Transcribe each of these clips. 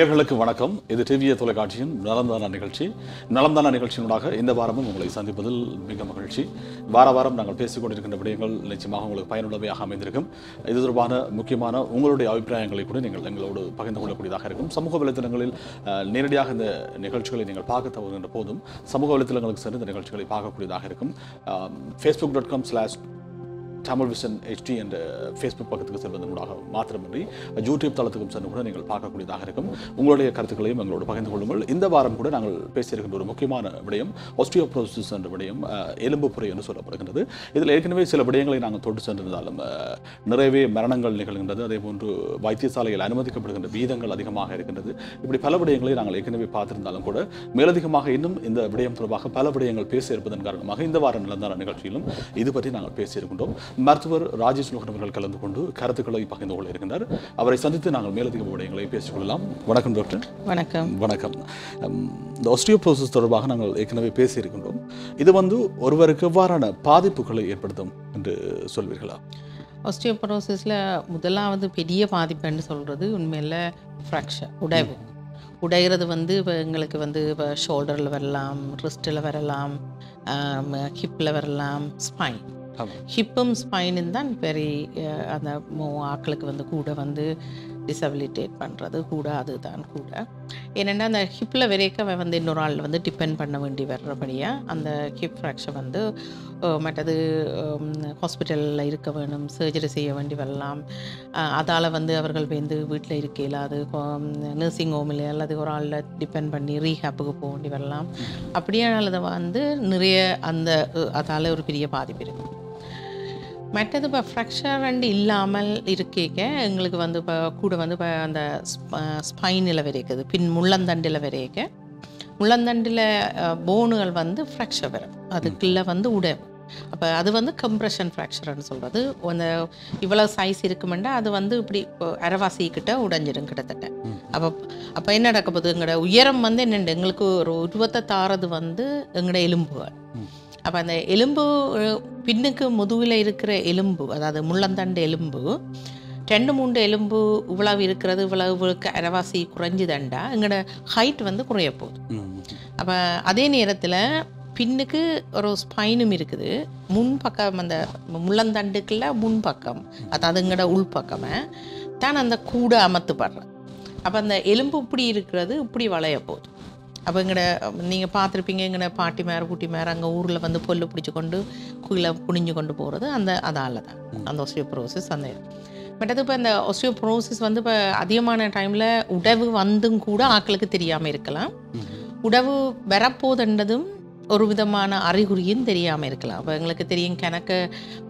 நேர்களுக்கு வணக்கம். இது டிவிஏ தொலைக்காட்சியின் நலந்தான நிகழ்ச்சி. நலந்தான நிகழ்ச்சியினூடாக இந்த வாரமும் உங்களை சந்திப்பதில் மிக மகிழ்ச்சி. வார வாரம் நாங்கள் பேசிக்கொண்டிருக்கின்ற விடயங்கள் நிச்சயமாக உங்களுக்கு பயனுள்ளவையாக அமைந்திருக்கும். இது தொடர்பான முக்கியமான உங்களுடைய அபிப்பிராயங்களை கூட நீங்கள் எங்களோடு பகிர்ந்து கொள்ளக்கூடியதாக இருக்கும். சமூக வலைத்தளங்களில் நேரடியாக இந்த நிகழ்ச்சிகளை நீங்கள் பார்க்க தவறுகின்ற போதும் சமூக வலைத்தளங்களுக்கு சென்று இந்த நிகழ்ச்சிகளை பார்க்கக்கூடியதாக இருக்கும். Facebook dot com slash Tamil vision HD என்ற ஃபேஸ்புக் பக்கத்துக்கு செல்வதன் மூலமாக மாத்திரமின்றி யூடியூப் தளத்துக்கும் சென்று கூட நீங்கள் பார்க்கக்கூடியதாக இருக்கும். உங்களுடைய கருத்துக்களையும் எங்களோடு பகிர்ந்து கொள்ளுங்கள். இந்த வாரம் கூட நாங்கள் பேசியிருக்கின்ற ஒரு முக்கியமான விடயம் ஆஸ்டியோப்ரோசிஸ் என்ற விடயம் எலும்பு எலும்புப்புரை என்று சொல்லப்படுகின்றது. இதில் ஏற்கனவே சில விடயங்களை நாங்கள் தொட்டு சென்றிருந்தாலும் நிறையவே மரணங்கள் நிகழ்கின்றது. அதே போன்று வைத்தியசாலையில் அனுமதிக்கப்படுகின்ற வீதங்கள் அதிகமாக இருக்கின்றது. இப்படி பல விடயங்களை நாங்கள் ஏற்கனவே பார்த்திருந்தாலும் கூட மேலதிகமாக இன்னும் இந்த விடயம் தொடர்பாக பல விடயங்கள் பேச இருப்பதன் காரணமாக இந்த வார நிலந்தார நிகழ்ச்சியிலும் இது பற்றி நாங்கள் பேசியிருக்கின்றோம். மருத்துவர் ராஜேஷ் லோகன் அவர்கள் கலந்து கொண்டு கருத்துக்களை பகிர்ந்து கொள்ள இருக்கின்றார். அவரை சந்தித்து நாங்கள் மேலதிக விடயங்களை பேசிக்கொள்ளலாம். வணக்கம் டாக்டர் வணக்கம். வணக்கம். இந்த ஆஸ்டியோப்ரோசிஸ் தொடர்பாக நாங்கள் ஏற்கனவே பேசியிருக்கின்றோம். இது வந்து ஒருவருக்கு எவ்வாறான பாதிப்புகளை ஏற்படுத்தும் என்று சொல்வீர்களா? ஆஸ்டியோபரோசிஸில் முதலாவது பெரிய பாதிப்புன்னு சொல்கிறது உண்மையில் ஃப்ராக்சர் உடைவு. உடைகிறது வந்து இப்போ எங்களுக்கு வந்து இப்போ ஷோல்டரில் வரலாம் ரிஸ்ட்டில் வரலாம் ஹிப்பில் வரலாம் ஸ்பைன் ஹிப்பும் ஸ்பைனும் தான் பெரிய அந்த ஆட்களுக்கு வந்து கூட வந்து டிசபிலிட்டேட் பண்ணுறது கூட அதுதான் கூட. ஏனென்னா அந்த ஹிப்பில் வரைக்கும் வந்து இன்னொரு ஆள் வந்து டிபெண்ட் பண்ண வேண்டி வர்றபடியாக அந்த ஹிப் ஃப்ராக்சர் வந்து மற்றது ஹாஸ்பிட்டலில் இருக்க வேணும் சர்ஜரி செய்ய வேண்டி வரலாம். அதால் வந்து அவர்கள் வந்து வீட்டில் இருக்க இல்லாது நர்சிங் ஹோமில் அல்லது ஒரு ஆளில் டிபெண்ட் பண்ணி ரீஹேப்புக்கு போக வேண்டி வரலாம். அப்படியானது வந்து நிறைய அந்த அதால் ஒரு பெரிய பாதிப்பு இருக்குது மற்றது இப்போ ஃப்ராக்சர் அண்ட் இல்லாமல் இருக்கேக்க எங்களுக்கு வந்து இப்போ கூட வந்து இப்போ அந்த ஸ்பைனில் வரைக்குது பின் முள்ளந்தண்டில் வரைக்க முள்ளந்தண்டில் போனுகள் வந்து ஃப்ராக்சர் வரும். அதுக்குள்ளே வந்து உடைவு அப்போ அது வந்து கம்ப்ரெஷன் ஃப்ராக்சர்னு சொல்கிறது அந்த இவ்வளோ சைஸ் இருக்குமெண்டா அது வந்து இப்படி இப்போ அரைவாசி கிட்ட உடைஞ்சிடும் கிட்டத்தட்ட. அப்போ அப்போ என்ன நடக்க போகுது? எங்களோட உயரம் வந்து என்னண்டு? எங்களுக்கு ஒரு உருவத்தை தாரது வந்து எங்களோட எலும்புகள். அப்போ அந்த எலும்பு பின்னுக்கு முதுகில் இருக்கிற எலும்பு அதாவது முள்ளந்தண்டு எலும்பு ரெண்டு மூன்று எலும்பு இவ்வளவு இருக்கிறது இவ்வளவுக்கு அரைவாசி குறைஞ்சுதண்டா எங்களோட ஹைட் வந்து குறைய போகுது. அப்போ அதே நேரத்தில் பின்னுக்கு ஒரு ஸ்பைனும் இருக்குது முன் பக்கம் அந்த முள்ளந்தண்டுக்குள்ள முன் பக்கம் அதாவது எங்களோட உள்பக்கமே தான் அந்த கூடை அமர்த்துப்படுறேன் அப்போ அந்த எலும்பு இப்படி இருக்கிறது இப்படி வளைய போகுது. அப்போ எங்கட நீங்கள் பார்த்துருப்பீங்க எங்கட பாட்டி மேர குட்டி மேர அங்கே ஊரில் வந்து பொல்லு பிடிச்சி கொண்டு கீழே குனிஞ்சு கொண்டு போகிறது அந்த அதால தான் அந்த ஒஸ்டியோப்ரோசிஸ் அந்த பட் அது இப்போ இந்த ஒஸ்டியோப்ரோசிஸ் வந்து இப்போ அதிகமான டைமில் உடவு வந்தும் கூட ஆட்களுக்கு தெரியாமல் இருக்கலாம். உடவு வரப்போதுன்றதும் ஒரு விதமான அறிகுறியும் தெரியாமல் இருக்கலாம். இப்போ எங்களுக்கு தெரியும் கணக்கு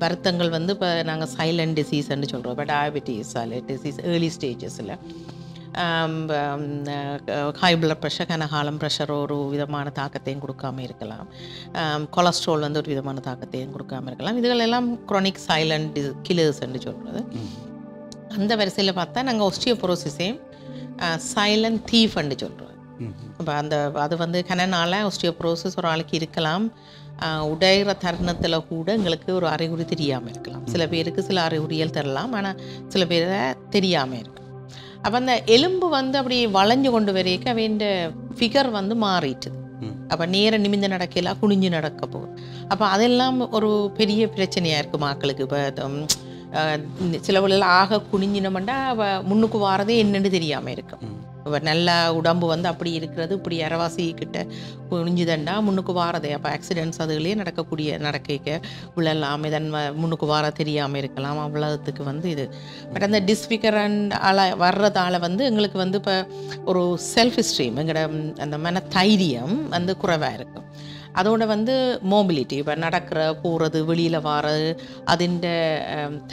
வருத்தங்கள் வந்து இப்போ நாங்கள் சைலண்ட் டிசீஸ்ன்னு சொல்கிறோம் இப்போ டயபெட்டிஸ் டிசீஸ் ஏர்லி ஸ்டேஜஸில் ஹை பிளட் ப்ரெஷர் கனகாலம் ப்ரெஷர் ஒரு விதமான தாக்கத்தையும் கொடுக்காம இருக்கலாம். கொலஸ்ட்ரால் வந்து ஒரு விதமான தாக்கத்தையும் கொடுக்காம இருக்கலாம். இதுகள் எல்லாம் குரோனிக் சைலண்ட் கில்லர்ஸ்ன்னு சொல்கிறது அந்த வரிசையில் பார்த்தா நாங்கள் ஒஸ்டியோபோரோசிஸையும் சைலண்ட் தீஃப்ன்னு சொல்கிறோம் ம். இப்போ அந்த அது வந்து கனனால ஒஸ்டியோபோரோசிஸ் ஒரு ஆளுக்கு இருக்கலாம். உடையிற தருணத்தில் கூட எங்களுக்கு ஒரு அறிகுறி தெரியாமல் இருக்கலாம். சில பேருக்கு சில அறிகுறிகள் தரலாம். ஆனால் சில பேரை தெரியாமல் இருக்கும் அப்போ அந்த எலும்பு வந்து அப்படி வளைஞ்சு கொண்டு வரைக்க அவன் ஃபிகர் வந்து மாறிட்டுது. அப்போ நேர நிமிந்து நடக்கலாம் குனிஞ்சு நடக்க போகுது. அப்போ அதெல்லாம் ஒரு பெரிய பிரச்சனையாக இருக்கும் மக்களுக்கு இப்போ சில வழியில் ஆக குனிஞ்சினோம்னா அவ முன்னுக்கு வாரதே என்னன்னு தெரியாமல் இருக்கும். இப்போ நல்லா உடம்பு வந்து அப்படி இருக்கிறது இப்படி இரவாசி கிட்ட குனிஞ்சுதண்டா முன்னுக்கு வாரதே. அப்போ ஆக்சிடென்ட்ஸ் அதுகளே நடக்கக்கூடிய நடக்க விழலாம் இதன் முன்னுக்கு வார தெரியாமல் இருக்கலாம். அவ்வளோத்துக்கு வந்து இது. பட் அந்த டிஸ்ஃபிகரண்ட் ஆல வர்றதால வந்து எங்களுக்கு வந்து இப்போ ஒரு செல்ஃப் ஸ்ட்ரீம் எங்களோட அந்த மன தைரியம் வந்து குறைவாக இருக்கும். அதோட வந்து மோபிலிட்டி இப்போ நடக்கிற போகிறது வெளியில் வாரது அதிண்ட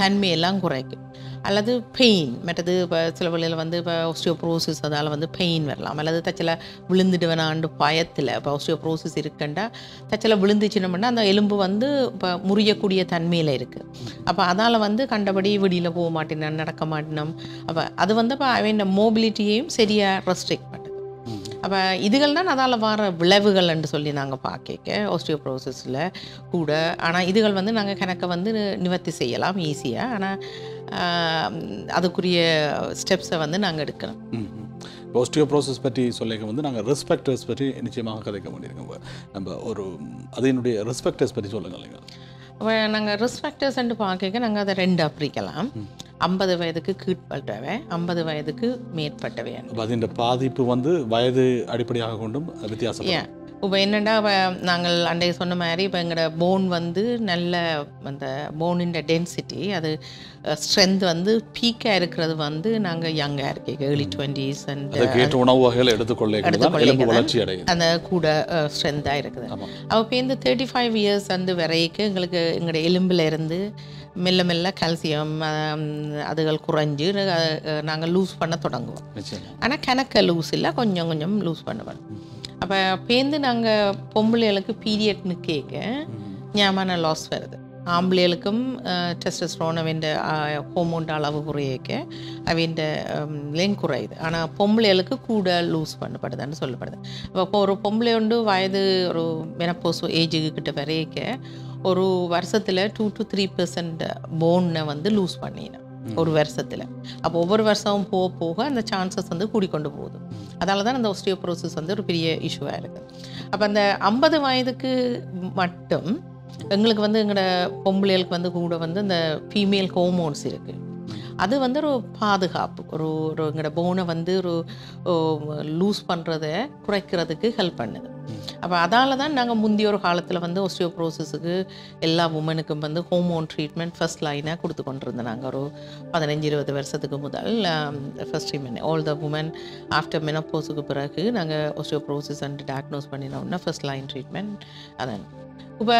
தன்மையெல்லாம் குறைக்கும். அல்லது பெயின் மற்றது இப்போ சில வழியில் வந்து இப்போ ஒஸ்டியோப்ரோசிஸ் அதால் வந்து பெயின் வரலாம். அல்லது தச்சில விழுந்துடுவேனாண்டு பயத்தில் இப்போ ஒஸ்டியோப்ரோசிஸ் இருக்குண்டா தச்சில விழுந்துச்சுனோம்னா அந்த எலும்பு வந்து இப்போ முறியக்கூடிய தன்மையில் இருக்குது அப்போ அதால் வந்து கண்டபடி வெளியில் போக மாட்டேன் நடக்க மாட்டேனோம் அப்போ அது வந்து இப்போ அவன் மோபிலிட்டியையும் சரியாக ரெஸ்ட்ரிக்ட் பண்ணுது அப்போ இதுகள் தான் அதால் வர விளைவுகள்னு சொல்லி நாங்கள் பார்க்க ஓஸ்டியோப்ரோசிஸில் கூட. ஆனால் இதுகள் வந்து நாங்கள் கணக்கை வந்து நிவர்த்தி செய்யலாம் ஈஸியாக ஆனால் அதுக்குரிய ஸ்டெப்ஸை வந்து நாங்கள் எடுக்கணும் ஆஸ்டியோப்ரோசஸ் பற்றி சொல்லிக்க வந்து நாங்கள் ரெஸ்பெக்டர்ஸ் பற்றி நிச்சயமாக கதைக்க வேண்டியிருக்கோம். நம்ம ஒரு அதனுடைய ரெஸ்பெக்டர்ஸ் பற்றி சொல்லுங்கள் நீங்கள் நாங்கள் ரிஸ்க் ஃபேக்டர்ஸ்ன்ட்டு பார்க்க நாங்கள் அதை ரெண்டாக பிரிக்கலாம். ஐம்பது வயதுக்கு கீழ்பட்டவை ஐம்பது வயதுக்கு மேற்பட்டவை அப்போ அதின் பாதிப்பு வந்து வயது அடிப்படையாக கொண்டும் வித்தியாசம் ஏன் இப்போ என்னென்னா நாங்கள் அன்றைய சொன்ன மாதிரி இப்போ எங்களோட போன் வந்து நல்ல அந்த போனின் டென்சிட்டி அது ஸ்ட்ரென்த் வந்து பீக்காக இருக்கிறது வந்து நாங்கள் யங்காக இருக்கீங்க ஏர்லி டுவெண்ட்டீஸ் அண்ட் உணவு வகைகள் எடுத்துக்கொள்ள அடையுது. அந்த கூட ஸ்ட்ரென்த்தாக இருக்குது. அப்போ இப்போ இந்த தேர்ட்டி ஃபைவ் இயர்ஸ் வந்து வரைக்கும் எங்களுக்கு எங்களோட எலும்பில் இருந்து மெல்ல மெல்ல கால்சியம் அதுகள் குறைஞ்சு நாங்கள் லூஸ் பண்ண தொடங்குவோம். ஆனால் கணக்க லூஸ் இல்லை கொஞ்சம் கொஞ்சம் லூஸ் பண்ணுவேன் அப்போ பேருந்து நாங்கள் பொம்பளைகளுக்கு பீரியட்னு கேட்க ஞாபக லாஸ் வருது. ஆம்பளைகளுக்கும் டெஸ்டஸ்ட்ரோன் அவன் ஹோமோன் அளவு குறையக்க அவன் லெங் குறையுது. ஆனால் பொம்பளைகளுக்கு கூட லூஸ் பண்ணப்படுதுன்னு சொல்லப்படுது. அப்போ ஒரு பொம்பளை உண்டு வயது ஒரு மெனப்போஸ் ஏஜுக்கு கிட்ட வரைக்க ஒரு வருஷத்தில் டூ டு த்ரீ பெர்சன்ட் போனை வந்து லூஸ் பண்ணினேன். ஒரு வருஷத்தில். அப்போ ஒவ்வொரு வருஷமும் போக போக அந்த சான்சஸ் வந்து கூடிக்கொண்டு போகுது. அதால தான் அந்த ஒஸ்டியோப்ரோசிஸ் வந்து ஒரு பெரிய இஷ்யூவாக இருக்குது அப்போ அந்த ஐம்பது வயதுக்கு மட்டும் எங்களுக்கு வந்து எங்களோட பொம்பளைகளுக்கு வந்து கூட வந்து இந்த ஃபீமேல் ஹோமோன்ஸ் இருக்குது அது வந்து ஒரு பாதுகாப்பு. ஒரு ஒரு எங்களோட போனை வந்து ஒரு லூஸ் பண்ணுறத குறைக்கிறதுக்கு ஹெல்ப் பண்ணுது. அப்போ அதால் தான் நாங்கள் முந்தைய ஒரு காலத்தில் வந்து ஒஸ்டியோப்ரோசிஸுக்கு எல்லா உமனுக்கும் வந்து ஹோமோன் ட்ரீட்மெண்ட் ஃபஸ்ட் லைனாக கொடுத்து கொண்டிருந்தோம் நாங்கள் ஒரு பதினஞ்சு இருபது வருஷத்துக்கு முதல் first treatment all the women after மெனப்போஸுக்கு பிறகு நாங்கள் ஒஸ்டியோப்ரோசிஸ் அண்ட் டயக்னோஸ் பண்ணினோம்னா ஃபர்ஸ்ட் லைன் ட்ரீட்மெண்ட் அதான். இப்போ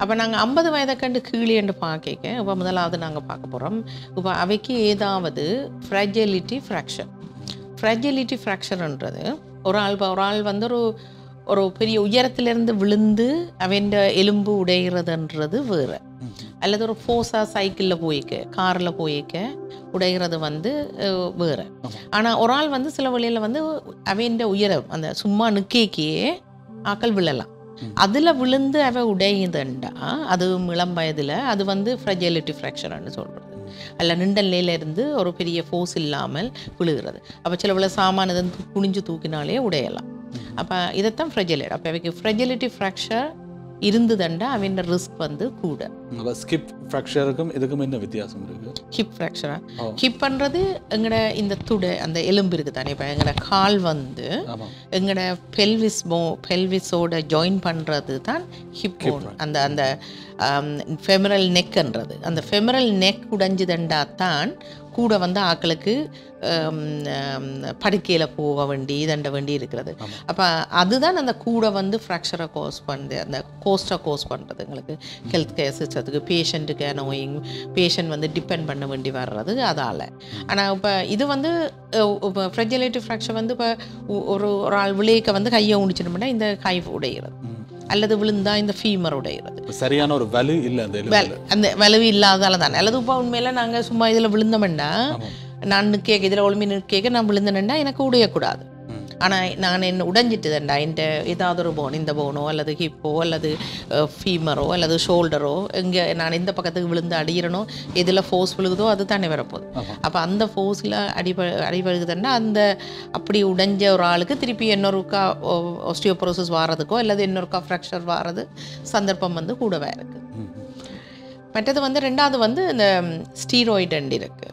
அப்போ நாங்கள் ஐம்பது வயதை கண்டு கீழேன்னு பார்க்க இப்போ முதலாவது நாங்கள் பார்க்க போகிறோம் இப்போ அவைக்கு ஏதாவது ஃப்ரெஜிலிட்டி ஃப்ராக்சர் ஃப்ரெஜிலிட்டி ஃப்ராக்சர்ன்றது ஒரு ஆள் ஒரு ஆள் வந்து ஒரு ஒரு பெரிய உயரத்திலிருந்து விழுந்து அவன் எலும்பு உடைகிறதுன்றது வேறு. அல்லது ஒரு ஃபோர்ஸாக சைக்கிளில் போயிக்க காரில் போயிக்க உடைகிறது வந்து வேறு. ஆனால் ஒரு ஆள் வந்து சில வழியில் வந்து அவன் உயரம் அந்த சும்மா நிற்கேக்கே ஆக்கள் விழலாம். அதில் விழுந்து அவ உடையுதுண்டா அது இளம் வயதில் அது வந்து ஃப்ரெஜிலிட்டி ஃப்ராக்சர்னு சொல்கிறது அல்ல நிண்டல்லையில இருந்து ஒரு பெரிய ஃபோர்ஸ் இல்லாமல் விழுகிறது. அப்போ சில விழ சாமான குனிஞ்சு தூக்கினாலே உடையலாம். அப்போ இதைத்தான் ஃப்ரெஜிலிட்டி அப்போ அவைக்கு ஃப்ரெஜிலிட்டி ஃப்ராக்சர் இருந்ததுண்டா அவன் ரிஸ்க் வந்து கூட. அப்போ ஸ்கிப் ஃப்ராக்சருக்கும் இதுக்கும் என்ன வித்தியாசம் இருக்கு? ஹிப் ஃப்ராக்சரா பண்ணுறது எங்களோட இந்த துடை அந்த எலும்பு இருக்குது தானே இப்போ எங்களோட கால் வந்து எங்களோட பெல்விஸ் போ பெல்விஸோட ஜாயின் பண்ணுறது தான் ஹிப் போன் அந்த அந்த ஃபெமரல் நெக்ன்றது அந்த ஃபெமரல் நெக் உடைஞ்சுதண்டா தான் கூட வந்து ஆக்களுக்கு படுக்கையில் போக வேண்டி இதண்ட வேண்டி இருக்கிறது. அப்போ அதுதான் அந்த கூட வந்து ஃப்ராக்சரை கோஸ் பண்ணுது அந்த கோஸ்ட்டை கோஸ் பண்ணுறது எங்களுக்கு. ஹெல்த் கேர் சிஸ்டத்துக்கு பேஷண்ட்டுக்கு நோயிங் பேஷண்ட் வந்து டிபெண்ட் பண்ண வேண்டி வர்றது அதால். ஆனால் இப்போ இது வந்து இப்போ ஃப்ரெஜிலேட்டிவ் ஃப்ராக்சர் வந்து இப்போ ஒரு ஒரு ஆள் விளையக்க வந்து கையை உடிச்சிட்டோம்னா இந்த கை உடைகிறது அல்லது விழுந்தா இந்த ஃபீமர் உடைகிறது இப்ப சரியான ஒரு வலு இல்லை அந்த. வெல் அந்த விளைவு இல்லாதால தானே அல்லது இப்போ உண்மையில நாங்கள் சும்மா இதில் விழுந்தோம்னா நான் நிற்க இதில் ஒளிமி நிற்க நான் விழுந்தேன்னா எனக்கு உடையக்கூடாது. ஆனால் நான் என்ன உடைஞ்சிட்டுதேன்டா என்கிட்ட ஏதாவது ஒரு போன் இந்த போனோ அல்லது ஹிப்போ அல்லது ஃபீமரோ அல்லது ஷோல்டரோ இங்கே நான் இந்த பக்கத்துக்கு விழுந்து அடிக்கிறனோ எதில் ஃபோர்ஸ் விழுகுதோ அது தானே வரப்போகுது. அப்போ அந்த ஃபோர்ஸில் அடிப அடிபடுகுதுன்னா அந்த அப்படி உடைஞ்ச ஒரு ஆளுக்கு திருப்பி இன்னொருக்கா ஒஸ்டியோப்ரோசஸ் வாரதுக்கோ அல்லது இன்னொருக்கா ஃப்ராக்சர் வாரது சந்தர்ப்பம் வந்து கூடவே இருக்குது. மற்றது வந்து ரெண்டாவது வந்து இந்த ஸ்டீராய்டு இருக்கு.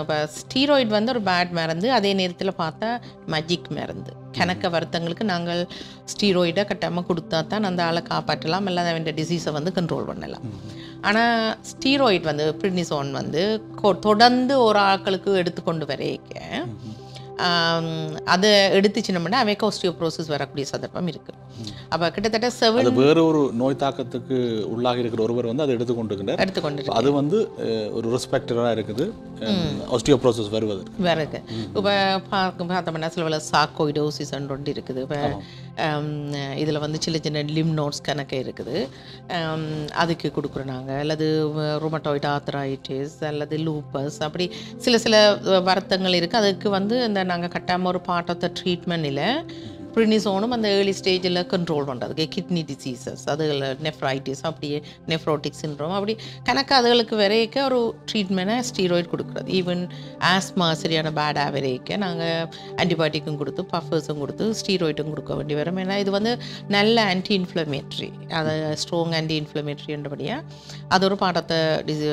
இப்போ ஸ்டீராய்டு வந்து ஒரு பேட் மருந்து. அதே நேரத்தில் பார்த்தா மஜிக் மருந்து. கணக்க வருத்தங்களுக்கு நாங்கள் ஸ்டீராய்டை கட்டாமல் கொடுத்தா தான் அந்த ஆளை காப்பாற்றலாம். இல்லை அவன் டிசீஸை வந்து கண்ட்ரோல் பண்ணலாம். ஆனால் ஸ்டீராய்டு வந்து பிரினிசோன் வந்து தொடர்ந்து ஒரு ஆட்களுக்கு எடுத்துக்கொண்டு வரைக்க அதை எடுத்துச்சினோம்னா அவைக்கு osteoporosis வரக்கூடிய சந்தர்ப்பம் இருக்குது அப்போ கிட்டத்தட்ட செவன் வேற ஒரு நோய் தாக்கத்துக்கு உள்ளாகி இருக்கிற ஒருவர் வந்து அதை எடுத்துக்கொண்டிருக்கிறார். எடுத்துக்கொண்டு அது வந்து ஒரு ரெஸ்பெக்டராக இருக்குது. ஆஸ்டியோப்ரோசஸ் வருவதற்கு. வேற இருக்கு இப்போ பார்க்க பார்த்தோம்னா சில வேலை சாக்கோய்டோசிஸ் ஒன்று இருக்குது. இப்போ இதில் வந்து சின்ன சின்ன லிம் நோட்ஸ் கணக்கு இருக்குது. அதுக்கு கொடுக்குறோம் நாங்கள் அல்லது ரொமட்டாய்டு ஆத்தரைட்டிஸ் அல்லது லூப்பஸ் அப்படி சில சில வருத்தங்கள் இருக்குது அதுக்கு வந்து இந்த நாங்கள் கட்டாமல் ஒரு பார்ட் ஆஃப் த ட்ரீட்மெண்ட்டில் ப்ரினிசோனும் அந்த ஏர்லி ஸ்டேஜில் கண்ட்ரோல் பண்ணுறதுக்கு கிட்னி டிசீசஸ் அதுகள் நெஃப்ரைட்டிஸ் அப்படியே நெஃப்ரோட்டிக் சின்ரோம் அப்படி கணக்கு அதுகளுக்கு வரைக்க ஒரு ட்ரீட்மெண்ட்டை ஸ்டீராய்டு கொடுக்குறது. ஈவன் ஆஸ்மா சரியான பேடாக வரைக்க நாங்கள் ஆன்டிபயோட்டிக்கும் கொடுத்து பஃபர்ஸும் கொடுத்து ஸ்டீராய்டும் கொடுக்க வேண்டி வரும். ஏன்னா இது வந்து நல்ல ஆன்டி இன்ஃப்ளமேட்ரி அதை ஸ்ட்ராங் ஆன்டி இன்ஃப்ளமேட்ரின்றபடியாக அது ஒரு பாடத்தை டிசி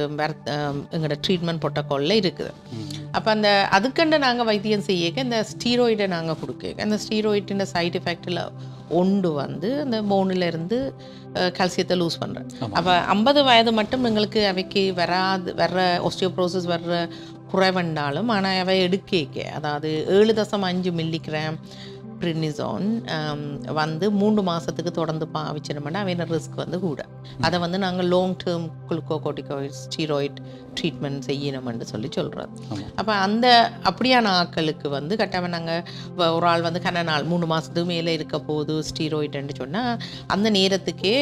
எங்களோட ட்ரீட்மெண்ட் ப்ரோட்டோக்காலில் இருக்குது. அப்போ அந்த அதுக்கண்டு நாங்கள் வைத்தியம் செய்யக்க இந்த ஸ்டீராய்டை நாங்கள் கொடுக்க அந்த ஸ்டீராய்டின் சைடு எஃபெக்டில் ஒன்று வந்து அந்த மோனில் இருந்து கால்சியத்தை லூஸ் பண்ணுறேன் அப்போ ஐம்பது வயது மட்டும் எங்களுக்கு அவைக்கு வராது வர்ற ஒஸ்டியோப்ரோசிஸ் வர்ற குறைவண்டாலும் ஆனால் அவை எடுக்க அதாவது ஏழு தசம் அஞ்சு மில்லிகிராம் ப்ரினிசோன் வந்து மூன்று மாதத்துக்கு தொடர்ந்து பாவிச்சிடமாட்டா அவன ரிஸ்க் வந்து கூட. அதை வந்து நாங்கள் long term glucocorticoid steroid treatment செய்யணும்னு சொல்லி சொல்கிறது அப்போ அந்த அப்படியான ஆட்களுக்கு வந்து கட்டாமல் நாங்கள் ஒரு ஆள் வந்து கன நாள் மூணு மாதத்துக்கு மேலே இருக்க போகுது ஸ்டீராய்டுன்னு சொன்னால் அந்த நேரத்துக்கே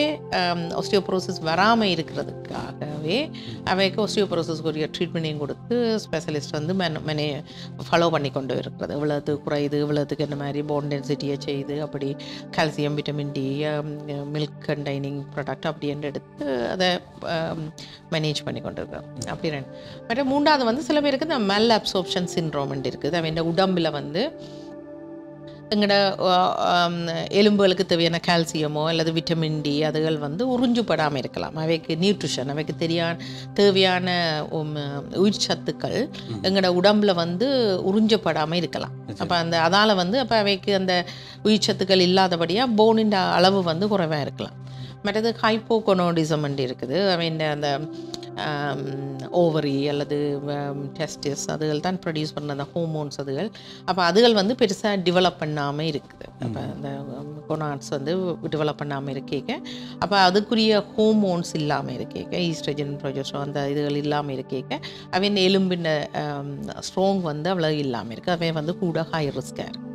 ஒஸ்டியோப்ரோசிஸ் வராமல் இருக்கிறதுக்காகவே அவைக்கு ஒஸ்டியோப்ரோசிஸ்க்குரிய ட்ரீட்மெண்ட்டையும் கொடுத்து ஸ்பெஷலிஸ்ட் வந்து மென மெனே ஃபாலோ பண்ணி கொண்டு இருக்கிறது. இவ்வளோது குறையுது இவ்வளோத்துக்கு இந்த மாதிரி போன் டென்சிட்டியை செய்து அப்படி calcium vitamin D milk containing product அப்படின்னு எடுத்து அதை மேனேஜ் பண்ணி கொண்டு இருக்கிறோம் அப்படி ரெண்டு மற்ற மூன்றாவது வந்து சில பேருக்கு இந்த மெல் அப்சோப்ஷன் சின்ரோம்னு இருக்குது. அவன் உடம்பில் வந்து எங்களோட எலும்புகளுக்கு தேவையான கால்சியமோ அல்லது விட்டமின் டி அதுகள் வந்து உறிஞ்சுப்படாமல் இருக்கலாம். அவைக்கு நியூட்ரிஷன் அவைக்கு தெரியான தேவையான உயிர் சத்துக்கள் எங்களோட உடம்புல வந்து உறிஞ்சப்படாமல் இருக்கலாம். அப்போ அந்த அதால் வந்து அப்போ அவைக்கு அந்த உயிர் சத்துக்கள் இல்லாதபடியாக போனின் அளவு வந்து குறைவாக இருக்கலாம். மற்றது ஹைப்போகொனோடிசம் இருக்குது. அவன் அந்த ஓவரி அல்லது டெஸ்டிஸ் அதுகள் தான் ப்ரொடியூஸ் பண்ண அந்த ஹோமோன்ஸ் அதுகள். அப்போ அதுகள் வந்து பெருசாக டெவலப் பண்ணாமல் இருக்குது. அப்போ அந்த கொனாட்ஸ் வந்து டெவலப் பண்ணாமல் இருக்கேக்க. அப்போ அதுக்குரிய ஹோமோன்ஸ் இல்லாமல் இருக்கேக்க. ஈஸ்ட்ரஜன் ப்ரொஜெஸ்ட்ரோ அந்த இதுகள் இல்லாமல் இருக்கேக்க. அவன் எலும்பின ஸ்ட்ராங் வந்து அவ்வளோ இல்லாமல் இருக்குது அவன் வந்து கூட ஹை ரிஸ்காக இருக்குது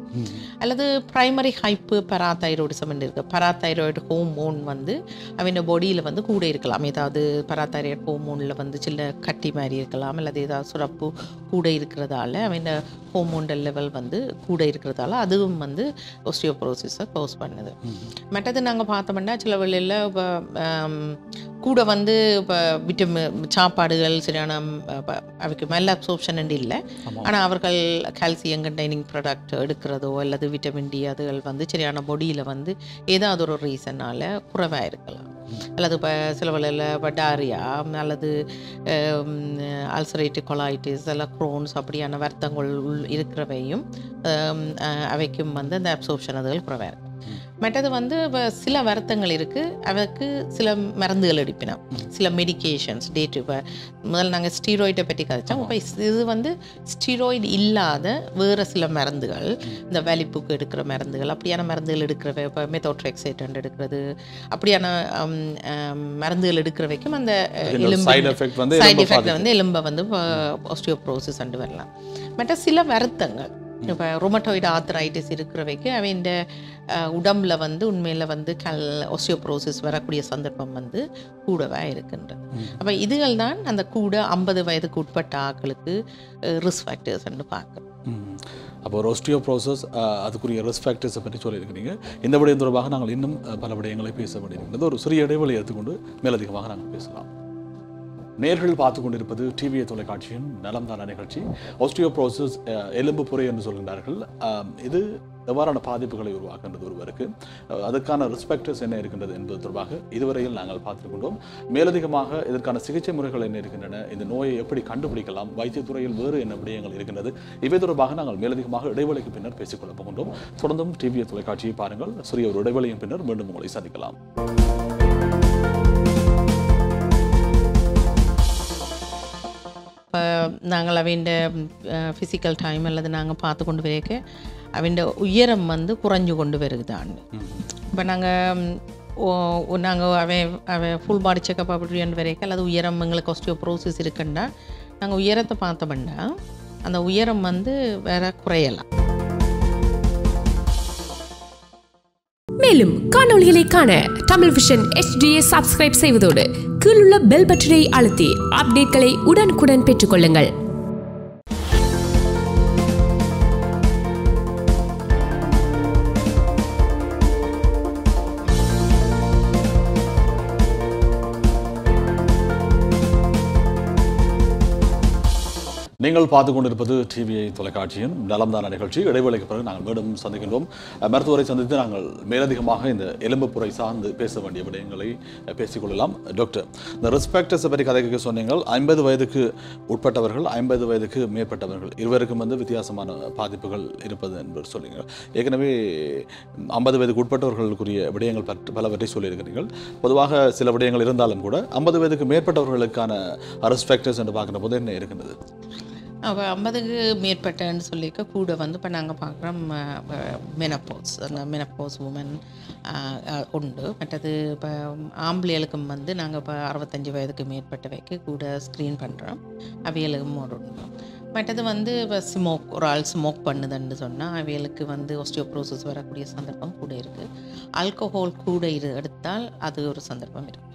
அல்லது ப்ரைமரி ஹைப்பு பராதைராய்டிசம் இருக்குது பராதைராய்டு ஹோமோன் வந்து அவன் பாடியில் வந்து கூட இருக்கலாம். ஏதாவது பராதைராய்டு ஹோமோனில் வந்து சின்ன கட்டி மாதிரி இருக்கலாம். அல்லது ஏதாவது சுரப்பு கூட இருக்கிறதால அவன் ஹோமோண்டல் லெவல் வந்து கூட இருக்கிறதால அதுவும் வந்து ஒஸ்டியோப்ரோசிஸை க்ளோஸ் பண்ணுது. மற்றது நாங்கள் பார்த்தோம்னா சில வேளையில் இப்போ கூட வந்து இப்போ விட்டமின் சாப்பாடுகள் சரியான அவைக்கு மெல் அப்சோப்ஷன் இல்லை. ஆனால் அவர்கள் கால்சியம் கண்டெய்னிங் ப்ராடக்ட் எடுக்கிறதோ அல்லது விட்டமின் டி அதுகள் வந்து சரியான பொடியில் வந்து ஏதாவது ஒரு ரீசனால் குறைவாக இருக்கலாம். அல்லது இப்போ சில வேளையில் இப்போ டாரியா அல்லது அல்சரேட்டிவ் கொலாய்டிஸ் அல்ல க்ரோன்ஸ் அப்படியான வருத்தங்கள் இருக்கிறவையும் அவைக்கும் வந்து அந்த அப்சோப்ஷன் அதுகள் குறைவாக இருக்கும். மற்றது வந்து சில வருத்தங்கள் இருக்குது அவருக்கு சில மருந்துகள் எடுப்பினோம். சில மெடிக்கேஷன்ஸ் டேட் இப்போ முதல்ல நாங்கள் ஸ்டீராய்டை பற்றி கதைச்சோம். இப்போ இது வந்து ஸ்டீராய்டு இல்லாத வேறு சில மருந்துகள். இந்த வலிப்புக்கு எடுக்கிற மருந்துகள் அப்படியான மருந்துகள் எடுக்கிறவ இப்போ மெத்தோட்ரெக்சேட்டன் எடுக்கிறது அப்படியான மருந்துகள் எடுக்கிறவைக்கும் அந்த எலும்பு. சைடு எஃபெக்ட் வந்து எலும்பை வந்து ஒஸ்டியோப்ரோசிஸ் அண்டு வரலாம். மற்ற சில வருத்தங்கள். இப்போ ரொமட்டோய்டு ஆத்தரைட்டிஸ் இருக்கிறவைக்கு அவன் உடம்பில் வந்து உண்மையில் வந்து கல் ஒஸ்டியோப்ரோசிஸ் வரக்கூடிய சந்தர்ப்பம் வந்து கூடவே இருக்கின்றது. அப்போ இதுகள் தான் அந்த கூட ஐம்பது வயதுக்கு உட்பட்ட ஆட்களுக்கு ரிஸ்க் ஃபேக்டர்ஸ்ன்னு பார்க்குறோம். அப்போ ஒரு ஒஸ்டியோப்ரோசஸ் அதுக்குரிய ரிஸ்க் ஃபேக்டர்ஸை பற்றி சொல்லியிருக்கிறீங்க. இந்த விடயம் தொடர்பாக நாங்கள் இன்னும் பல விடயங்களை பேச வேண்டியிருக்கிறது. ஒரு சிறிய இடைவெளி எடுத்துக்கொண்டு மேலதிகமாக நாங்கள் பேசலாம். நேர்கள் பார்த்து கொண்டிருப்பது டிவிஏ தொலைக்காட்சியின் நலம்தான நிகழ்ச்சி. ஆஸ்டியோப்ரோசஸ் எலும்பு புரை என்று சொல்கின்றார்கள். இது எவ்வாறான பாதிப்புகளை உருவாக்குகின்றது ஒருவருக்கு? அதுக்கான ரிஸ்பெக்டர்ஸ் என்ன இருக்கின்றது என்பது தொடர்பாக இதுவரையில் நாங்கள் பார்த்துக்கொண்டோம் மேலதிகமாக இதற்கான சிகிச்சை முறைகள் என்ன இருக்கின்றன? இந்த நோயை எப்படி கண்டுபிடிக்கலாம்? வைத்தியத்துறையில் வேறு என்ன விடயங்கள் இருக்கின்றது? இவை தொடர்பாக நாங்கள் மேலதிகமாக இடைவெளிக்கு பின்னர் பேசிக்கொள்ளப் போகின்றோம். தொடர்ந்தும் டிவிஏ தொலைக்காட்சியை பாருங்கள். சிறிய ஒரு இடைவெளியின் பின்னர் மீண்டும் உங்களை சந்திக்கலாம். இப்போ நாங்கள் அவன் ஃபிசிக்கல் டைம் அல்லது நாங்கள் பார்த்து கொண்டு வரைக்க அவன் உயரம் வந்து குறைஞ்சு கொண்டு வருகுதான். இப்போ நாங்கள் நாங்கள் அவன் அவன் ஃபுல் பாடி செக்கப் அப்படின்னு வரைக்கும் அல்லது உயரம் எங்களுக்கு ஒஸ்டியோப்ரோசிஸ் இருக்குண்டா நாங்கள் உயரத்தை பார்த்தோம்னா அந்த உயரம் வந்து வேற குறையலாம். மேலும் காணொளிகளை காண தமிழ் விஷன் எச்டியை சப்ஸ்கிரைப் செய்வதோடு கீழுள்ள பெல் பட்டனை அழுத்தி அப்டேட்களை உடனுக்குடன் பெற்றுக்கொள்ளுங்கள். நீங்கள் பார்த்து கொண்டிருப்பது டிவிஐ தொலைக்காட்சியின் நலம்தான நிகழ்ச்சி. இடைவேளைக்கு பிறகு நாங்கள் மீண்டும் சந்திக்கின்றோம். மருத்துவரை சந்தித்து நாங்கள் மேலதிகமாக இந்த எலும்புப்புரை சார்ந்து பேச வேண்டிய விடயங்களை பேசிக்கொள்ளலாம். டாக்டர் இந்த ரெஸ்பெக்டஸை பற்றி கதைக்கு சொன்னீங்கள். ஐம்பது வயதுக்கு உட்பட்டவர்கள் ஐம்பது வயதுக்கு மேற்பட்டவர்கள் இருவருக்கும் வந்து வித்தியாசமான பாதிப்புகள் இருப்பது என்பது சொல்லுங்கள் ஏற்கனவே ஐம்பது வயதுக்கு உட்பட்டவர்களுக்குரிய விடயங்கள் பற்றி பலவற்றை சொல்லியிருக்கிறீர்கள். பொதுவாக சில விடயங்கள் இருந்தாலும் கூட ஐம்பது வயதுக்கு மேற்பட்டவர்களுக்கான ரெஸ்பெக்டர்ஸ் என்று பார்க்குற போது என்ன இருக்கின்றது? ஐம்பதுக்கு மேற்பட்டன்னு சொல்லிக்க கூட வந்து இப்போ நாங்கள் பார்க்குறோம் மெனப்போஸ் அந்த மெனப்போஸ் உமன் உண்டு. மற்றது இப்போ ஆம்பளைகளுக்கும் வந்து நாங்கள் இப்போ அறுபத்தஞ்சு வயதுக்கு மேற்பட்டவைக்கு கூட ஸ்க்ரீன் பண்ணுறோம் அவியலுக்கும் ஒரு உண்டு. மற்றது வந்து இப்போ ஸ்மோக் ஒரு ஆள் ஸ்மோக் பண்ணுதுன்னு சொன்னால் அவைகளுக்கு வந்து ஒஸ்டியோப்ரோசஸ் வரக்கூடிய சந்தர்ப்பம் கூட இருக்குது ஆல்கஹால் கூட இரு எடுத்தால் அது ஒரு சந்தர்ப்பம் இருக்குது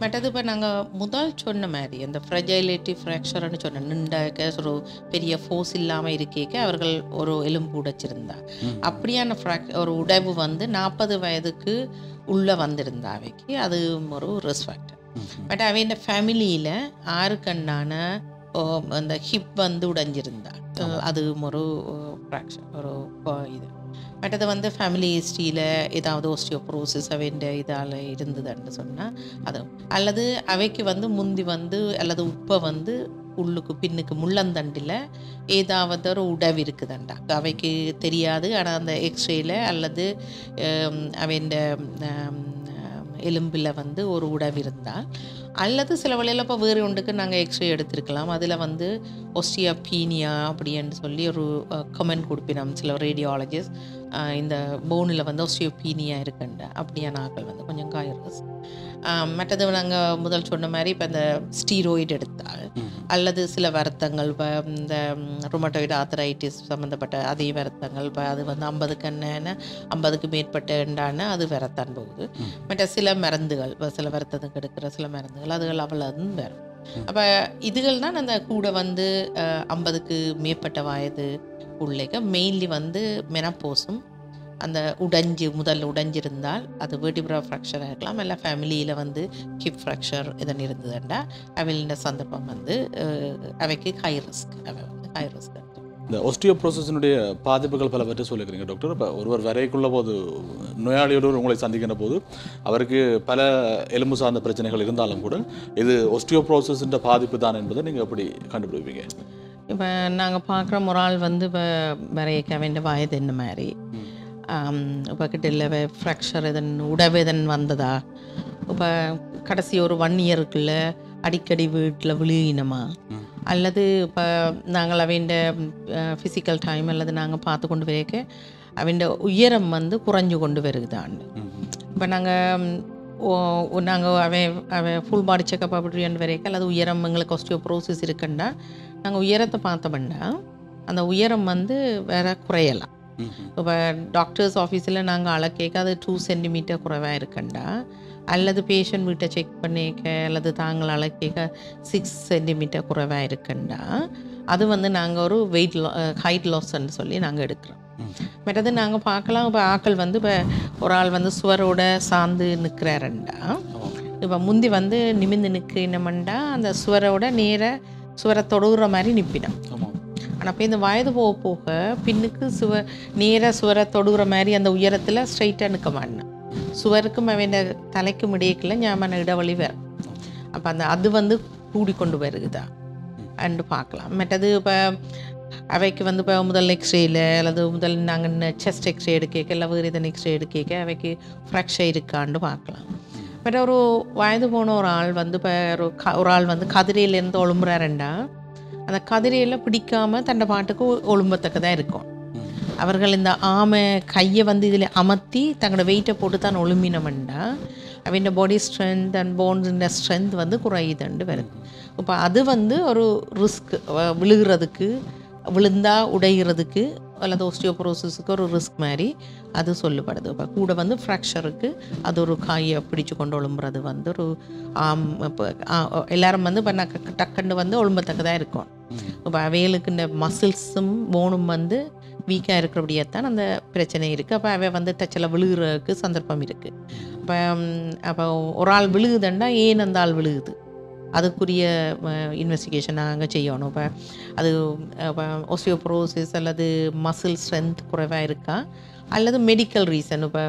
மற்றது இப்போ நாங்கள் முதல் சொன்ன மாதிரி அந்த ஃப்ரெஜைலிட்டி ஃப்ராக்சர்னு சொன்ன நின்றாக்க ஒரு பெரிய ஃபோர்ஸ் இல்லாமல் இருக்கேக்க அவர்கள் ஒரு எலும்பு உடைச்சிருந்தா. அப்படியான ஃப்ராக் ஒரு உடைவு வந்து நாற்பது வயதுக்கு உள்ளே வந்திருந்தா அவைக்கு அது ஒரு ரிஸ்க் ஃபேக்டர் பட் அவன் ஃபேமிலியில் ஆறுக்கண்ணான ஓ, அந்த ஹிப் வந்து உடைஞ்சிருந்தா. அது ஒரு ஃப்ராக்சர் ஒரு இது. மற்றது வந்து ஃபேமிலி ஹிஸ்ட்ரியில் ஏதாவது ஓஸ்டியோப்ரோசிஸ் அவைண்ட இதால் இருந்ததுன்னு சொன்னால் அது அல்லது அவைக்கு வந்து முந்தி வந்து அல்லது உப்பை வந்து உள்ளுக்கு பின்னுக்கு முள்ளந்தண்டில் ஏதாவது ஒரு உடவு இருக்குதுண்டா. அவைக்கு தெரியாது ஆனால் அந்த எக்ஸ்ரேல அல்லது அவைண்ட எலும்பில் வந்து ஒரு உடவு இருந்தால் அல்லது சில வழியில் இப்போ வேறு ஒன்றுக்கு நாங்கள் எக்ஸ்ரே எடுத்திருக்கலாம். அதில் வந்து ஒஸ்டியாபீனியா அப்படின்னு சொல்லி ஒரு கமெண்ட் கொடுப்பினோம் சில ரேடியாலஜிஸ்ட் இந்த போனில் வந்து ஒஸ்டியோபீனியா இருக்குண்ட அப்படியான ஆக்கள் வந்து கொஞ்சம் காயர்ஸ் மற்றது நாங்கள் முதல் சொன்ன மாதிரி இப்போ இந்த ஸ்டீரோயிட் எடுத்தால் அல்லது சில வருத்தங்கள் இப்போ இந்த ருமட்டோயிட் ஆத்தரைட்டிஸ் சம்மந்தப்பட்ட அதே வருத்தங்கள் இப்போ அது வந்து ஐம்பதுக்கு என்ன ஐம்பதுக்கு மேற்பட்டண்டான அது வரத்தான் போகுது. மற்ற சில மருந்துகள் இப்போ சில வருத்தத்துக்கு எடுக்கிற சில மருந்துகள் அதுகள் அவ்வளவு வரும். அப்போ இதுகள் தான் அந்த கூட வந்து ஐம்பதுக்கு மேற்பட்ட வயது உள்ளேக்க மெயின்லி வந்து மெனப்போஸும் அந்த உடைஞ்சு முதல்ல உடைஞ்சிருந்தால் அது வேர்டிப்ரா ஃப்ராக்சராக இருக்கலாம் இல்லை ஃபேமிலியில் வந்து ஹிப் ஃப்ராக்சர் இதன் இருந்ததுண்டா அவைகளின் சந்தர்ப்பம் வந்து அவைக்கு ஹை ரிஸ்க் அவை வந்து ஹை ரிஸ்க் இந்த ஒஸ்டியோப்ரோசஸினுடைய பாதிப்புகள் பலவற்றை சொல்லிக்கிறீங்க டாக்டர் இப்போ ஒருவர் வரைக்குள்ள போது நோயாளியோடு உங்களை சந்திக்கின்ற போது அவருக்கு பல எலும்பு சார்ந்த பிரச்சனைகள் இருந்தாலும் கூட இது ஒஸ்டியோப்ரோசஸின் பாதிப்பு தான் என்பதை நீங்கள் எப்படி கண்டுபிடிப்பீங்க? இப்போ நாங்கள் பார்க்குற ஆள் வந்து இப்போ வரையக்க வேண்டிய வயது என்ன மாதிரி? இப்போ கிட்ட இல்லை ஃப்ராக்சர் இதன் உடவேதன் வந்ததா? இப்போ கடைசி ஒரு ஒன் இயருக்குள்ள அடிக்கடி வீட்டில் விழுகினமா? அல்லது இப்போ நாங்கள் அவண்ட ஃபிசிக்கல் டைம் அல்லது நாங்கள் பார்த்து கொண்டு வரைக்க அவண்ட உயரம் வந்து குறைஞ்சு கொண்டு வருகுதான்னு இப்போ நாங்கள் நாங்கள் அவன் அவன் ஃபுல் பாடி செக்கப் அப்படின்னு வரைக்கும் அல்லது உயரம் எங்களுக்கு ஒஸ்டியோப்ரோசிஸ் இருக்குன்னா நாங்கள் உயரத்தை பார்த்தோம்னா அந்த உயரம் வந்து வேற குறையலாம். இப்போ டாக்டர்ஸ் ஆஃபீஸில் நாங்கள் அள கேட்க அது டூ சென்டிமீட்டர் குறைவாக இருக்குண்டா? அல்லது பேஷண்ட் வீட்டை செக் பண்ணிக்க அல்லது தாங்கள் அள கேட்க சிக்ஸ் சென்டிமீட்டர் குறைவாக இருக்குண்டா? அது வந்து நாங்கள் ஒரு வெயிட் ஹைட் லாஸ்ன்னு சொல்லி நாங்கள் எடுக்கிறோம். மற்றது நாங்கள் பார்க்கலாம். இப்போ ஆக்கள் வந்து இப்போ ஒரு ஆள் வந்து சுவரோட சார்ந்து நிற்கிறாருண்டா இப்போ முந்தி வந்து நிமிந்து நிற்கிறமண்டா அந்த சுவரோட நேர சுவரை தொடுகிற மாதிரி நிற்பினோம் ஆனால் இப்போ இந்த வயது போக போக பின்னுக்கு சுவ நேராக சுவரை தொடுகிற மாதிரி அந்த உயரத்தில் ஸ்ட்ரைட்டாக நிற்க மாட்டேன். சுவருக்கும் அவன் தலைக்கும் இடையக்கில் ஞாபக இடைவெளி வரும் அப்போ அந்த அது வந்து கூடிக்கொண்டு வருகுதா? அண்டு பார்க்கலாம். மற்றது இப்போ அவைக்கு வந்து இப்போ முதல் எக்ஸ்ரேயில் அல்லது முதல் நாங்கள் செஸ்ட் எக்ஸ்ரே எடுக்க இல்லை வேறு இதன் எக்ஸ்ரே எடுக்க அவைக்கு ஃப்ராக்சர் இருக்கான்னு பார்க்கலாம். பட் ஒரு வயது போன ஒரு ஆள் வந்து இப்போ ஒரு க ஒரு ஆள் வந்து கதிரையிலேருந்து ஒழும்புறாருண்டா. அந்த கதிரையெல்லாம் பிடிக்காம தன்னை பாட்டுக்கு ஒழும்பத்தக்கதாக இருக்கும். அவர்கள் இந்த ஆமை கையை வந்து இதில் அமர்த்தி தங்களோட வெயிட்டை போட்டு தான் ஒழுமினமெண்டா அவன் பாடி ஸ்ட்ரென்த் அண்ட் போன்ஸின் ஸ்ட்ரென்த் வந்து குறையுதுண்டு வருது இப்போ அது வந்து ஒரு ரிஸ்க் விழுகிறதுக்கு விழுந்தா உடைகிறதுக்கு அல்லது ஓஸ்டியோபரோசிஸுக்கு ஒரு ரிஸ்க் மாதிரி அது சொல்லப்படுது இப்போ கூட வந்து ஃப்ராக்சருக்கு அது ஒரு காயை பிடிச்சு கொண்டு ஒழும்புறது வந்து ஒரு ஆம் இப்போ எல்லாரும் வந்து இப்போ நான் டக்குன்னு வந்து ஒழும்பத்தக்கதாக இருக்கும். இப்போ அவைகளுக்கு இந்த மசில்ஸும் போனும் வந்து வீக்காக இருக்கிறபடியே தான் அந்த பிரச்சனை இருக்குது அப்போ அவை வந்து டச்சில் விழுகிறதுக்கு சந்தர்ப்பம் இருக்குது இப்போ அப்போ ஒரு ஆள் விழுகுதுன்னா ஏன் அந்த ஆள் விழுகுது? அதுக்குரிய இன்வெஸ்டிகேஷன் நாங்கள் செய்யணும். இப்போ அது ஒசியோப்ரோசிஸ் அல்லது மசில் ஸ்ட்ரென்த் குறைவாக இருக்கா? அல்லது மெடிக்கல் ரீசன் இப்போ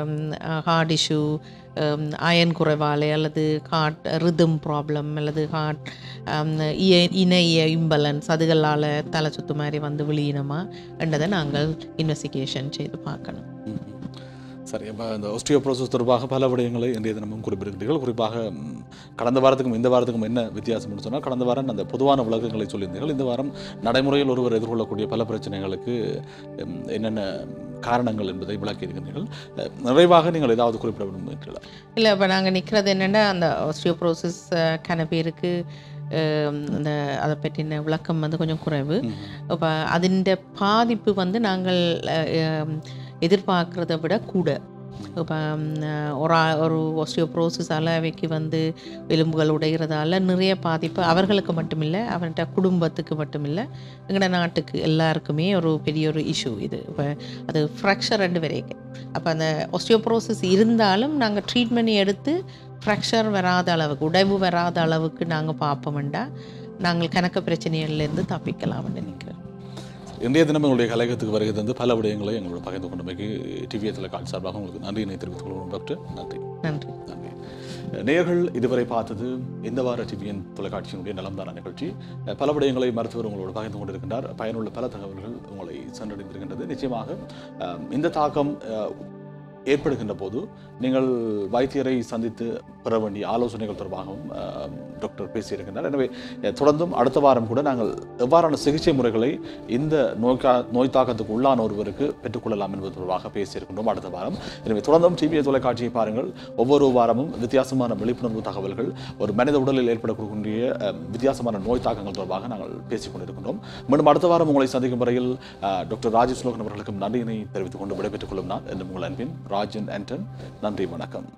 ஹார்ட் இஷ்யூ அயன் குறைவாலே அல்லது ஹார்ட் ரிதம் ப்ராப்ளம் அல்லது ஹார்ட் இணைய இம்பலன்ஸ் அதுகளால் தலை சுத்து மாதிரி வந்து விழியினமா என்றதை நாங்கள் இன்வெஸ்டிகேஷன் செய்து பார்க்கணும். சரி இப்போ இந்த ஒஸ்டியோப்ரோசஸ் தொடர்பாக பல விடயங்களை இன்றைய தினமும் குறிப்பிட்டிருக்கிறீர்கள். குறிப்பாக கடந்த வாரத்துக்கும் இந்த வாரத்துக்கும் என்ன வித்தியாசம்னு சொன்னால் கடந்த வாரம் அந்த பொதுவான விளக்கங்களை சொல்லியிருந்தீர்கள். இந்த வாரம் நடைமுறையில் ஒருவர் எதிர்கொள்ளக்கூடிய பல பிரச்சனைகளுக்கு என்னென்ன காரணங்கள் என்பதை விளக்கியிருக்கிறீர்கள் நிறைவாக நீங்கள் ஏதாவது குறிப்பிட விரும்புகிறீர்களா? இல்லை இப்போ நாங்கள் நிற்கிறது என்னென்னா அந்த ஆஸ்டியோப்ரோசிஸ் கன பேருக்கு அஹ், இந்த அதை பற்றின விளக்கம் வந்து கொஞ்சம் குறைவு. இப்போ அதிൻ്റെ பாதிப்பு வந்து நாங்கள் எதிர்பார்க்குறத விட கூட. இப்போ ஒரு ஒரு ஒஸ்டியோப்ரோசிஸால் அவைக்கு வந்து எலும்புகள் உடைகிறதால நிறைய பாதிப்பு அவர்களுக்கு மட்டுமில்லை அவன்கிட்ட குடும்பத்துக்கு மட்டுமில்லை எங்களோட நாட்டுக்கு எல்லாருக்குமே ஒரு பெரிய ஒரு இஷ்யூ இது. இப்போ அது ஃப்ராக்சர் ரெண்டு வரைக்கும் அப்போ அந்த ஒஸ்டியோப்ரோசிஸ் இருந்தாலும் நாங்கள் ட்ரீட்மெண்ட் எடுத்து ஃப்ராக்சர் வராத அளவுக்கு உடைவு வராத அளவுக்கு நாங்கள் பார்ப்போம்டா நாங்கள் கணக்க பிரச்சனைகள்லேருந்து தப்பிக்கலாம்னு நினைக்கிறேன். இன்றைய தினம் உங்களுடைய கலையகத்துக்கு வருகை தந்து பல விடயங்களை எங்களோட பகிர்ந்து கொண்டமைக்கு டிவிஏ தொலைக்காட்சி சார்பாக உங்களுக்கு நன்றியினை தெரிவித்துக் கொள்வோம் டாக்டர் நன்றி. நன்றி. நன்றி. நேயர்கள் இதுவரை பார்த்தது இந்த வார டிவியின் தொலைக்காட்சியினுடைய நலம்தான நிகழ்ச்சி. பல விடயங்களை மருத்துவர் உங்களோடு பகிர்ந்து கொண்டிருக்கின்றார். பயனுள்ள பல தகவல்கள் உங்களை சென்றடைந்திருக்கின்றது. நிச்சயமாக இந்த தாக்கம் ஏற்படுகின்ற போது நீங்கள் வைத்தியரை சந்தித்து பெற வேண்டிய ஆலோசனைகள் தொடர்பாகவும் டாக்டர் பேசியிருக்கின்றார். எனவே தொடர்ந்தும் அடுத்த வாரம் கூட நாங்கள் எவ்வாறான சிகிச்சை முறைகளை இந்த நோய்க்கா நோய் தாக்கத்துக்கு உள்ளான ஒருவருக்கு பெற்றுக்கொள்ளலாம் என்பது தொடர்பாக பேசியிருக்கின்றோம் அடுத்த வாரம். எனவே தொடர்ந்தும் டிவியை தொலைக்காட்சியை பாருங்கள். ஒவ்வொரு வாரமும் வித்தியாசமான விழிப்புணர்வு தகவல்கள் ஒரு மனித உடலில் ஏற்படக்கூடிய வித்தியாசமான நோய் தாக்கங்கள் தொடர்பாக நாங்கள் பேசிக் கொண்டிருக்கின்றோம். மீண்டும் அடுத்த வாரம் உங்களை சந்திக்கும் வரையில் டாக்டர் ராஜேஷ் லோகன் அவர்களுக்கும் நன்றியினை தெரிவித்துக் கொண்டு விடைபெற்றுக் கொள்ளும் நான் என்று உங்கள் அன்பின் ராஜன் ஆண்டன். நன்றி வணக்கம்.